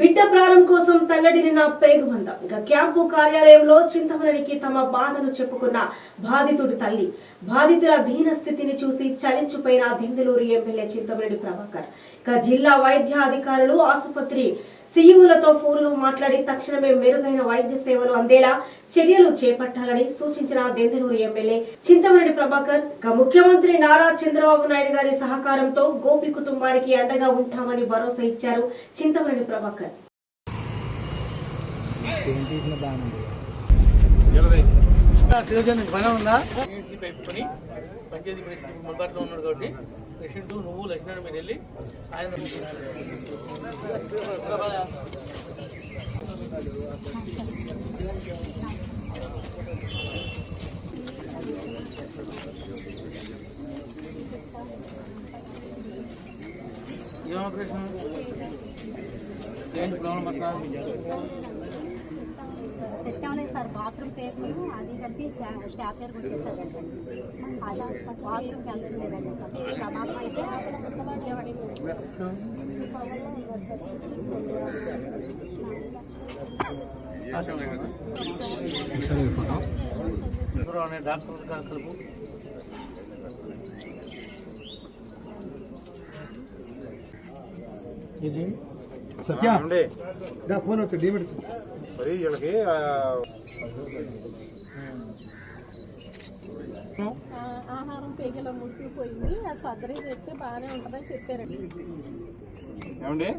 బిడ్డ ప్రాణం కోసం తల్లడిల్లిన పేగుమంద. ఇక క్యాంపు కార్యాలయంలో చింతమనడికి తమ బాధను చెప్పుకున్న బాధితుడి తల్లి. బాధితుల దీన స్థితిని చూసి చలించిపోయిన దిందులూరు ఎమ్మెల్యే చింతమనేని ప్రభాకర్. ఇక జిల్లా వైద్య అధికారులు ఆసుపత్రి సీఈఓలతో ఫోన్లో మాట్లాడి తక్షణమే మెరుగైన వైద్య సేవలు అందేలా చర్యలు చేపట్టాలని సూచించిన దెందులూరు ఎమ్మెల్యే చింతమనేని ప్రభాకర్ ఇక ముఖ్యమంత్రి నారా చంద్రబాబు నాయుడు గారి సహకారంతో గోపి కుటుంబానికి అండగా ఉంటామని భరోసా ఇచ్చారు చింతమనేని ప్రభాకర్. పెట్టుకొని పంచాయతీ మొదట్లో ఉన్నాడు కాబట్టి పేషెంట్ నువ్వు లక్ష్మణ్ మీరు వెళ్ళి ఆయన ఏం ఆపరేషన్? ఏంటి ప్రాబ్లం అట్లా బాత్రూమ్ పేపర్ అది కలిపి స్టాప్ పేరు కొట్టేసారు అలా బాత్రూమ్కి వెళ్తలేదండి ప్రమాదం అయితే ఎవరో అనే డాక్టర్ గారు కలుపు ఇది సత్య దా ఫోన్ వచ్చి డీమిట్ మరి వీళ్ళకి ఆ, ఆహారం పేగలో మురిసిపోయింది అది సర్జరీ చేస్తే బాగానే ఉంటుందని చెప్పారండి ఏమండి